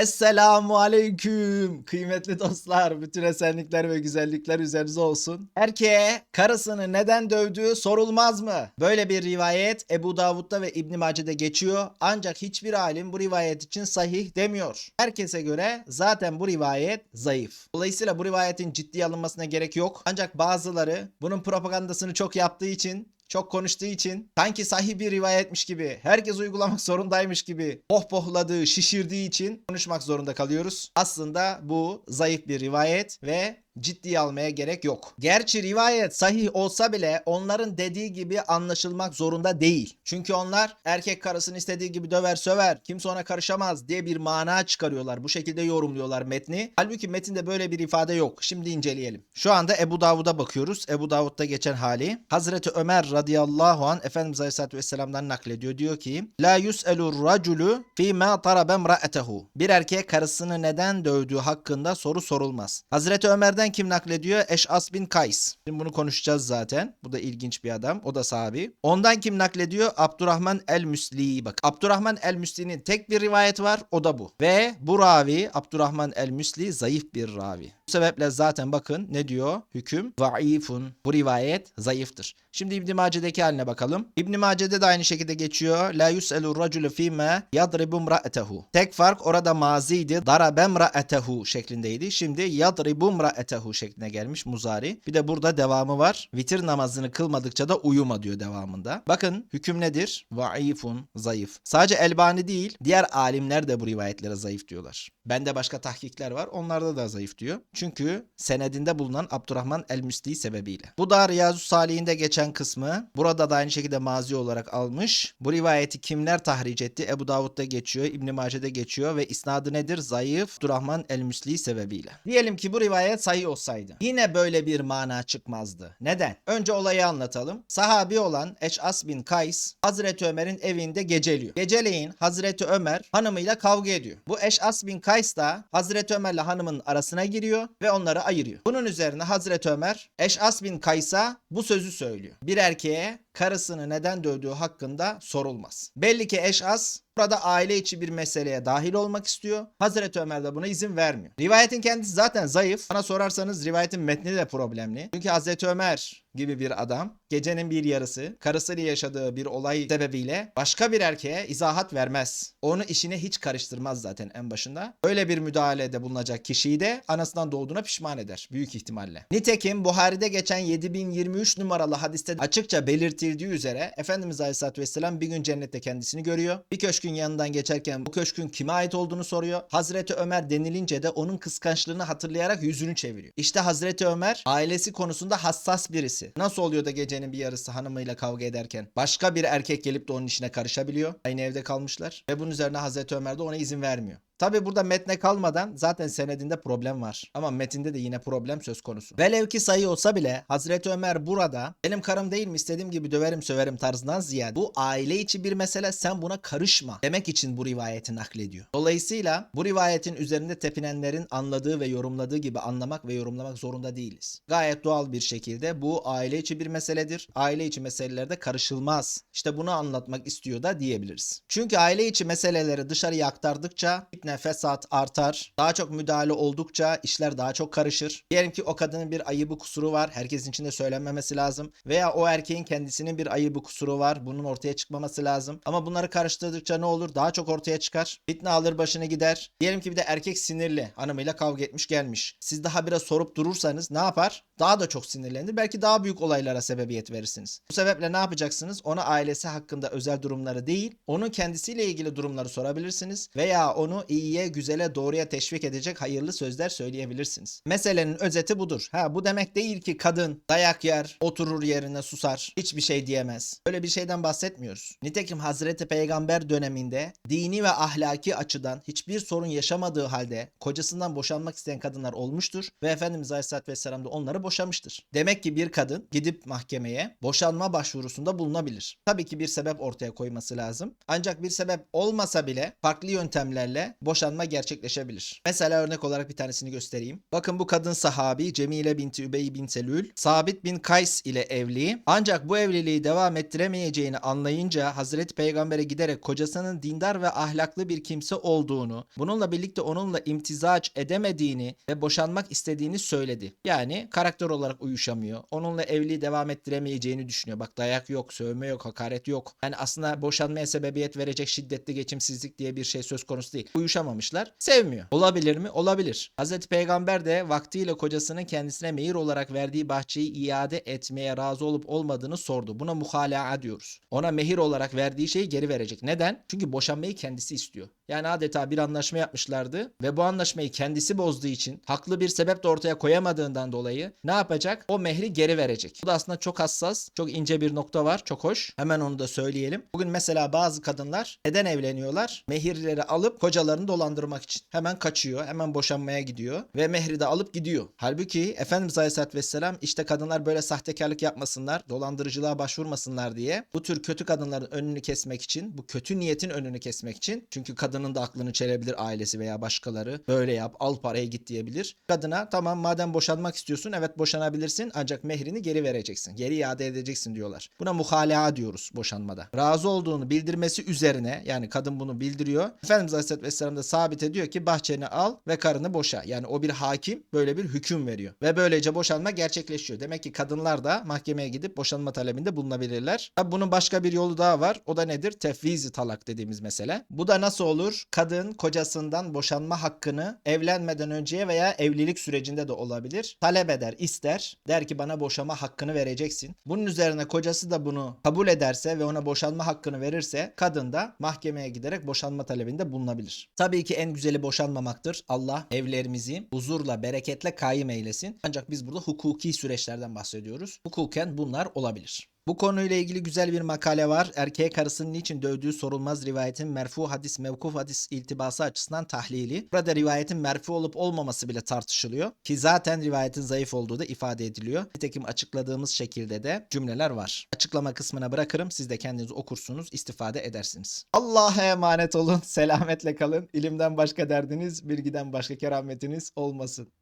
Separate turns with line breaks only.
Esselamu aleyküm. Kıymetli dostlar, bütün esenlikler ve güzellikler üzerinize olsun. Erkeğe karısını neden dövdüğü sorulmaz mı? Böyle bir rivayet Ebu Davud'da ve İbn Mace'de geçiyor. Ancak hiçbir alim bu rivayet için sahih demiyor. Herkese göre zaten bu rivayet zayıf. Dolayısıyla bu rivayetin ciddiye alınmasına gerek yok. Ancak bazıları bunun propagandasını çok yaptığı için çok konuştuğu için sanki sahih bir rivayetmiş gibi, herkes uygulamak zorundaymış gibi pohpohladığı, şişirdiği için konuşmak zorunda kalıyoruz. Aslında bu zayıf bir rivayet ve ciddiye almaya gerek yok. Gerçi rivayet sahih olsa bile onların dediği gibi anlaşılmak zorunda değil. Çünkü onlar erkek karısını istediği gibi döver söver, kimse ona karışamaz diye bir mana çıkarıyorlar. Bu şekilde yorumluyorlar metni. Halbuki metinde böyle bir ifade yok. Şimdi inceleyelim. Şu anda Ebu Davud'a bakıyoruz. Ebu Davud'da geçen hali. Hazreti Ömer radıyallahu an Efendimiz Aleyhisselatü Vesselam'dan naklediyor. Diyor ki La yus'elur raculu fîmâ tarabe mra'etehu. Bir erkeğe karısını neden dövdüğü hakkında soru sorulmaz. Hazreti Ömer'den kim naklediyor? Eş'as bin Kays. Şimdi bunu konuşacağız zaten. Bu da ilginç bir adam. O da sahabi. Ondan kim naklediyor? Abdurrahman el-Müsli. Bak Abdurrahman el-Müsli'nin tek bir rivayeti var. O da bu. Ve bu ravi Abdurrahman el-Müsli zayıf bir ravi. Bu sebeple zaten bakın ne diyor? Hüküm zayıfun. Bu rivayet zayıftır. Şimdi İbn Mace'deki haline bakalım. İbn Mace'de de aynı şekilde geçiyor. La yus'elu raculu fîme yadribu imra'etehu. Tek fark orada maziydi. Darabe imra'etehu şeklindeydi. Şimdi yadribu imra'etehu şekline gelmiş muzari. Bir de burada devamı var. Vitir namazını kılmadıkça da uyuma diyor devamında. Bakın hüküm nedir? Vaifun zayıf. Sadece Elbani değil, diğer alimler de bu rivayetlere zayıf diyorlar. Bende başka tahkikler var. Onlarda da zayıf diyor. Çünkü senedinde bulunan Abdurrahman el-Müsli sebebiyle. Bu da Riyazu Salih'inde geçen kısmı. Burada da aynı şekilde mazi olarak almış. Bu rivayeti kimler tahric etti? Ebu Davud'da geçiyor, İbn Mace'de geçiyor ve isnadı nedir? Zayıf Abdurrahman el-Müsli sebebiyle. Diyelim ki bu rivayet sahih olsaydı. Yine böyle bir mana çıkmazdı. Neden? Önce olayı anlatalım. Sahabi olan Eş'as bin Kays Hazreti Ömer'in evinde geceliyor. Geceleyin Hazreti Ömer hanımıyla kavga ediyor. Bu Eş'as bin Kays da Hazreti Ömer'le hanımın arasına giriyor ve onları ayırıyor. Bunun üzerine Hazreti Ömer Eş'as bin Kays'a bu sözü söylüyor. Bir erkeğe karısını neden dövdüğü hakkında sorulmaz. Belli ki Eş'as burada aile içi bir meseleye dahil olmak istiyor. Hazreti Ömer de buna izin vermiyor. Rivayetin kendisi zaten zayıf. Bana sorarsanız rivayetin metni de problemli. Çünkü Hazreti Ömer gibi bir adam gecenin bir yarısı karısıyla yaşadığı bir olay sebebiyle başka bir erkeğe izahat vermez. Onu işine hiç karıştırmaz zaten en başında. Öyle bir müdahalede bulunacak kişiyi de anasından doğduğuna pişman eder büyük ihtimalle. Nitekim Buhari'de geçen 7023 numaralı hadiste açıkça belirtildiği üzere Efendimiz Aleyhisselatü Vesselam bir gün cennette kendisini görüyor. Bir köşkün yanından geçerken bu köşkün kime ait olduğunu soruyor. Hazreti Ömer denilince de onun kıskançlığını hatırlayarak yüzünü çeviriyor. İşte Hazreti Ömer ailesi konusunda hassas birisi. Nasıl oluyor da gecenin bir yarısı hanımıyla kavga ederken başka bir erkek gelip de onun işine karışabiliyor. Aynı evde kalmışlar ve bunun üzerine Hazreti Ömer de ona izin vermiyor. Tabi burada metne kalmadan zaten senedinde problem var. Ama metinde de yine problem söz konusu. Velev ki sayı olsa bile Hazreti Ömer burada benim karım değil mi istediğim gibi döverim söverim tarzından ziyade bu aile içi bir mesele sen buna karışma demek için bu rivayeti naklediyor. Dolayısıyla bu rivayetin üzerinde tepinenlerin anladığı ve yorumladığı gibi anlamak ve yorumlamak zorunda değiliz. Gayet doğal bir şekilde bu aile içi bir meseledir. Aile içi meselelerde karışılmaz. İşte bunu anlatmak istiyor da diyebiliriz. Çünkü aile içi meseleleri dışarıya aktardıkça fitne, fesat artar. Daha çok müdahale oldukça işler daha çok karışır. Diyelim ki o kadının bir ayıbı kusuru var. Herkesin içinde söylenmemesi lazım. Veya o erkeğin kendisinin bir ayıbı kusuru var. Bunun ortaya çıkmaması lazım. Ama bunları karıştırdıkça ne olur? Daha çok ortaya çıkar. Fitne alır başını gider. Diyelim ki bir de erkek sinirli. Hanımıyla kavga etmiş gelmiş. Siz daha biraz sorup durursanız ne yapar? Daha da çok sinirlenir. Belki daha büyük olaylara sebebiyet verirsiniz. Bu sebeple ne yapacaksınız? Ona ailesi hakkında özel durumları değil, onun kendisiyle ilgili durumları sorabilirsiniz. Veya onu iyiye, güzele, doğruya teşvik edecek hayırlı sözler söyleyebilirsiniz. Meselenin özeti budur. Ha bu demek değil ki kadın dayak yer, oturur yerine susar, hiçbir şey diyemez. Öyle bir şeyden bahsetmiyoruz. Nitekim Hazreti Peygamber döneminde dini ve ahlaki açıdan hiçbir sorun yaşamadığı halde kocasından boşanmak isteyen kadınlar olmuştur ve Efendimiz Aleyhisselatü Vesselam da onları boşamıştır. Demek ki bir kadın gidip mahkemeye boşanma başvurusunda bulunabilir. Tabii ki bir sebep ortaya koyması lazım. Ancak bir sebep olmasa bile farklı yöntemlerle boşanma gerçekleşebilir. Mesela örnek olarak bir tanesini göstereyim. Bakın bu kadın sahabi Cemile binti Übey bin Selül, Sabit bin Kays ile evli. Ancak bu evliliği devam ettiremeyeceğini anlayınca Hazreti Peygamber'e giderek kocasının dindar ve ahlaklı bir kimse olduğunu, bununla birlikte onunla imtizaç edemediğini ve boşanmak istediğini söyledi. Yani karakter olarak uyuşamıyor. Onunla evliliği devam ettiremeyeceğini düşünüyor. Bak dayak yok, sövme yok, hakaret yok. Yani aslında boşanmaya sebebiyet verecek şiddetli geçimsizlik diye bir şey söz konusu değil. Uyuşamamışlar. Sevmiyor. Olabilir mi? Olabilir. Hazreti Peygamber de vaktiyle kocasının kendisine mehir olarak verdiği bahçeyi iade etmeye razı olup olmadığını sordu. Buna muhalaa diyoruz. Ona mehir olarak verdiği şeyi geri verecek. Neden? Çünkü boşanmayı kendisi istiyor. Yani adeta bir anlaşma yapmışlardı ve bu anlaşmayı kendisi bozduğu için haklı bir sebep de ortaya koyamadığından dolayı ne yapacak? O mehri geri verecek. Bu da aslında çok hassas, çok ince bir nokta var. Çok hoş. Hemen onu da söyleyelim. Bugün mesela bazı kadınlar neden evleniyorlar? Mehirleri alıp kocalarını dolandırmak için. Hemen kaçıyor, hemen boşanmaya gidiyor ve mehri de alıp gidiyor. Halbuki Efendimiz Aleyhisselatü Vesselam işte kadınlar böyle sahtekarlık yapmasınlar, dolandırıcılığa başvurmasınlar diye bu tür kötü kadınların önünü kesmek için, bu kötü niyetin önünü kesmek için çünkü kadının da aklını çelebilir ailesi veya başkaları. Böyle yap, al paraya git diyebilir. Kadına tamam madem boşanmak istiyorsun evet boşanabilirsin ancak mehrini geri vereceksin. Geri iade edeceksin diyorlar. Buna muhalaa diyoruz boşanmada. Razı olduğunu bildirmesi üzerine yani kadın bunu bildiriyor. Efendimiz Aleyhisselatü Vesselam da sabit ediyor ki bahçeni al ve karını boşa. Yani o bir hakim böyle bir hüküm veriyor. Ve böylece boşanma gerçekleşiyor. Demek ki kadınlar da mahkemeye gidip boşanma talebinde bulunabilirler. Tabi bunun başka bir yolu daha var. O da nedir? Tefvizi talak dediğimiz mesele. Bu da nasıl olur? Kadın kocasından boşanma hakkını evlenmeden önceye veya evlilik sürecinde de olabilir. Talep eder, ister. Der ki bana boşama hakkını vereceksin. Bunun üzerine kocası da bunu kabul ederse ve ona boşanma hakkını verirse kadın da mahkemeye giderek boşanma talebinde bulunabilir. Tabii ki en güzeli boşanmamaktır. Allah evlerimizi huzurla, bereketle kaim eylesin. Ancak biz burada hukuki süreçlerden bahsediyoruz. Hukuken bunlar olabilir. Bu konuyla ilgili güzel bir makale var. Erkeğe karısının niçin dövdüğü sorulmaz rivayetin merfu hadis, mevkuf hadis iltibası açısından tahlili. Burada rivayetin merfu olup olmaması bile tartışılıyor. Ki zaten rivayetin zayıf olduğu da ifade ediliyor. Nitekim açıkladığımız şekilde de cümleler var. Açıklama kısmına bırakırım. Siz de kendiniz okursunuz, istifade edersiniz. Allah'a emanet olun. Selametle kalın. İlimden başka derdiniz, bilgiden başka kerametiniz olmasın.